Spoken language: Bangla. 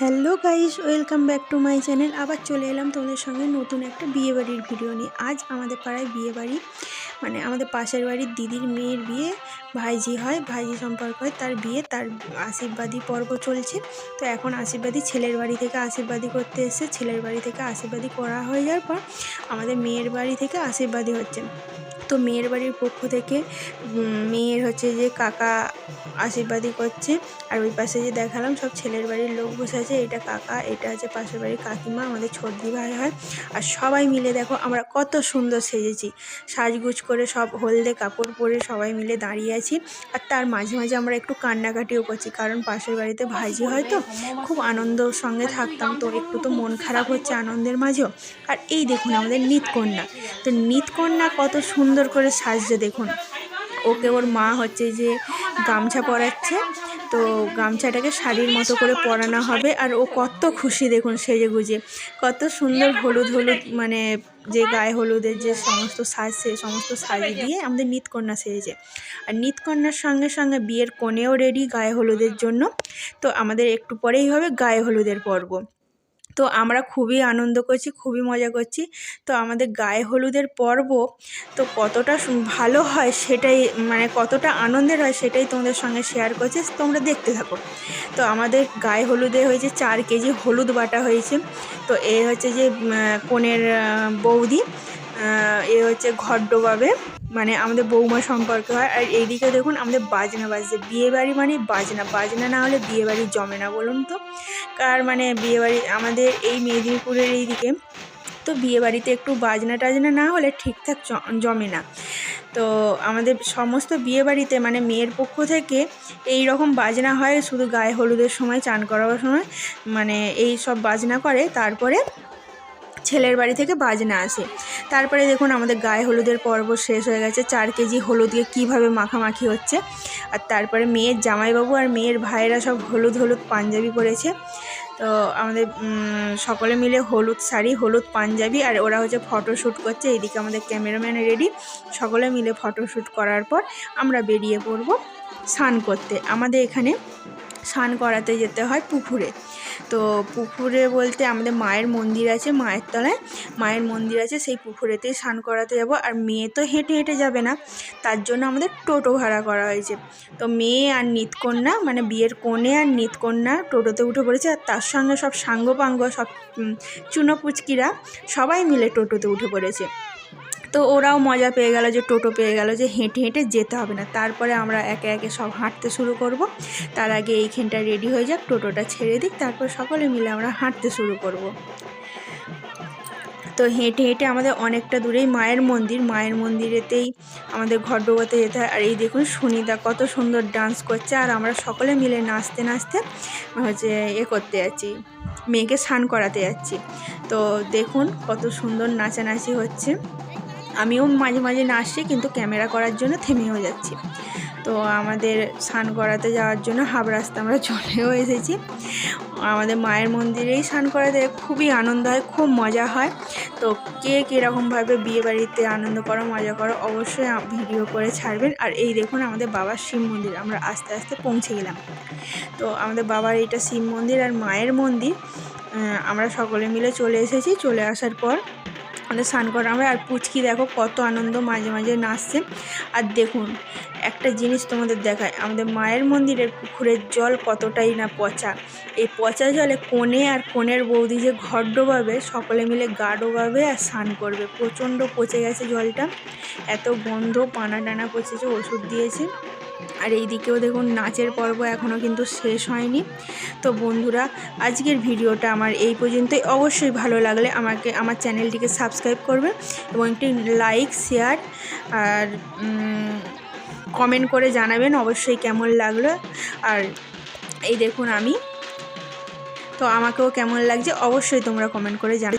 Hello guys, welcome back to my channel. আবার চলে এলাম তোমাদের সঙ্গে নতুন একটা বিয়েবাড়ির ভিডিও নিয়ে। আজ আমাদের পাড়ায় বিয়েবাড়ি। মানে আমাদের পাশের বাড়ির দিদির মেয়ের বিয়ে, ভাইজি হয়, ভাইজি সম্পর্ক হয়, তার বিয়ে, তার আশীর্বাদী পর্ব চলছে। তো এখন আশীর্বাদী ছেলের বাড়ি থেকে আশীর্বাদী করতে এসে ছেলের বাড়ি থেকে আশীর্বাদী করা হয়ে যাওয়ার পর আমাদের মেয়ের বাড়ি থেকে আশীর্বাদী হচ্ছে। তো মেয়ের বাড়ির পক্ষ থেকে মেয়ের হচ্ছে যে কাকা আশীর্বাদী করছে। আর ওই পাশে যে দেখালাম, সব ছেলের বাড়ির লোক বসে আছে। এটা কাকা, এটা হচ্ছে পাশের বাড়ির কাকিমা, আমাদের ছোটদি ভাই হয়। আর সবাই মিলে দেখো আমরা কত সুন্দর সেজেছি। সাজগুজ করে সব হলদে কাপড় পরে সবাই মিলে দাঁড়িয়ে আছি। আর তার মাঝে মাঝে আমরা একটু কান্নাকাটিও করছি, কারণ পাশের বাড়িতে ভাইজি হয়তো খুব আনন্দর সঙ্গে থাকতাম, তো একটু তো মন খারাপ হচ্ছে আনন্দের মাঝেও। আর এই দেখুন আমাদের নিতকন্যা। তো নিতকন্যা কত সুন্দর করে সাজছে দেখুন। ওকে ওর মা হচ্ছে যে গামছা পরাচ্ছে তো গামছাটাকে শাড়ির মতো করে পরানো হবে আর ও কত খুশি দেখুন সেজে গুজে কত সুন্দর হলুদ হলুদ মানে যে গায়ে হলুদের যে সমস্ত সাজ, সে সমস্ত সাজি দিয়ে আমাদের নিতকন্যা সেজেছে। আর নিতকন্যার সঙ্গে সঙ্গে বিয়ের কনেও রেডি গায়ে হলুদের জন্য। তো আমাদের একটু পরেই হবে গায়ে হলুদের পর্ব। তো আমরা খুবই আনন্দ করছি, খুবই মজা করছি। তো আমাদের গায়ে হলুদের পর্ব তো কতটা ভালো হয় সেটাই মানে কতটা আনন্দের হয় সেটাই তোমাদের সঙ্গে শেয়ার করছি, তোমরা দেখতে থাকো। তো আমাদের গায়ে হলুদে হয়েছে চার কেজি হলুদ বাটা হয়েছে। তো এ হচ্ছে যে কনের বৌদি। এ হচ্ছে ঘর ডোবাবে মানে আমাদের বৌমা সম্পর্কে হয়। আর এইদিকে দেখুন আমাদের বাজনা বাজছে। বিয়ে বাড়ি মানে বাজনা। বাজনা না হলে বিয়ে বাড়ি জমে না, বলুন তো। কার মানে বিয়ে বাড়ি আমাদের এই মেদিনীপুরের এইদিকে। তো বিয়ে বাড়িতে একটু বাজনা টাজনা না হলে ঠিকঠাক জমে না। তো আমাদের সমস্ত বিয়ে বাড়িতে মানে মেয়ের পক্ষ থেকে এই রকম বাজনা হয়। শুধু গায়ে হলুদের সময়, চান করাবার সময়। মানে এই সব বাজনা করে। তারপরে ছেলের বাড়ি থেকে বাজনা আসে। তারপরে দেখুন আমাদের গায়ে হলুদের পর্ব শেষ হয়ে গেছে। চার কেজি হলুদকে কীভাবে মাখামাখি হচ্ছে। আর তারপরে মেয়ের জামাইবাবু আর মেয়ের ভাইয়েরা সব হলুদ হলুদ পাঞ্জাবি পরেছে। তো আমাদের সকলে মিলে হলুদ শাড়ি, হলুদ পাঞ্জাবি আর ওরা হচ্ছে ফটোশ্যুট করছে। এইদিকে আমাদের ক্যামেরাম্যান রেডি সকলে মিলে ফটোশ্যুট করার পর আমরা বেরিয়ে পড়ব স্নান করতে। আমাদের এখানে স্নান করাতে যেতে হয় পুকুরে। তো পুকুরে বলতে আমাদের মায়ের মন্দির আছে মায়ের তলায়। মায়ের মন্দির আছে সেই পুকুরেতেই স্নান করাতে যাব। আর মেয়ে তো হেঁটে হেঁটে যাবে না তার জন্য আমাদের টোটো ভাড়া করা হয়েছে। তো মেয়ে আর নিতকন্যা মানে বিয়ের কোণে আর নিতকন্যা টোটোতে উঠে পড়েছে। আর তার সঙ্গে সব সাঙ্গপাঙ্গ সব উম, চুনো পুচকিরা সবাই মিলে টোটোতে উঠে পড়েছে। তো ওরাও মজা পেয়ে গেল যে টোটো পেয়ে গেল যে হেঁটে হেঁটে যেতে হবে না। তারপরে আমরা একে একে সব হাঁটতে শুরু করব। তার আগে এইখানটা রেডি হয়ে যাক, টোটোটা ছেড়ে দিক, তারপর সকলে মিলে আমরা হাঁটতে শুরু করব। তো হেঁটে হেঁটে আমাদের অনেকটা দূরেই মায়ের মন্দির। মায়ের মন্দিরেতেই আমাদের ঘর ডোবাতে যেতে হয়। আর এই দেখুন সুনিতা কত সুন্দর ডান্স করছে। আর আমরা সকলে মিলে নাচতে নাচতে হচ্ছে এ করতে যাচ্ছি, মেয়েকে স্নান করাতে যাচ্ছি। তো দেখুন কত সুন্দর নাচানাচি হচ্ছে। আমিও মাঝে মাঝে নাচছি কিন্তু ক্যামেরা করার জন্য থেমেও যাচ্ছি। তো আমাদের স্নান করাতে যাওয়ার জন্য হাফ রাস্তা আমরা চলেও এসেছি। আমাদের মায়ের মন্দিরেই স্নান করাতে খুবই আনন্দ হয়, খুব মজা হয়। তো কে কীরকমভাবে বিয়ে বাড়িতে আনন্দ করো, মজা করো, অবশ্যই ভিডিও করে ছাড়বেন। আর এই দেখুন আমাদের বাবার শিব মন্দির, আমরা আস্তে আস্তে পৌঁছে গেলাম। তো আমাদের বাবার এটা শিব মন্দির আর মায়ের মন্দির আমরা সকলে মিলে চলে এসেছি। চলে আসার পর আমাদের স্নান করা হবে আর পুচকি দেখো কত আনন্দ মাঝে মাঝে নাচছে। আর দেখুন, একটা জিনিস তোমাদের দেখায়, আমাদের মায়ের মন্দিরের পুকুরের জল কতটাই না পচা। এই পচা জলে কোণে আর কোণের বৌদি যে ঘর ডোবাবে, সকলে মিলে গা ডোবাবে আর স্নান করবে। প্রচণ্ড পচে গেছে জলটা। এত গন্ধ, পানা টানা পচেছে, ওষুধ দিয়েছে। আর এই দিকেও দেখুন নাচের পর্ব এখনও কিন্তু শেষ হয়নি। তো বন্ধুরা, আজকের ভিডিওটা আমার এই পর্যন্তই। অবশ্যই ভালো লাগলে আমাকে, আমার চ্যানেলটিকে সাবস্ক্রাইব করবে এবং একটি লাইক, শেয়ার আর কমেন্ট করে জানাবেন অবশ্যই কেমন লাগল। আর এই দেখুন আমি। তো আমাকেও কেমন লাগছে অবশ্যই তোমরা কমেন্ট করে জানাবে।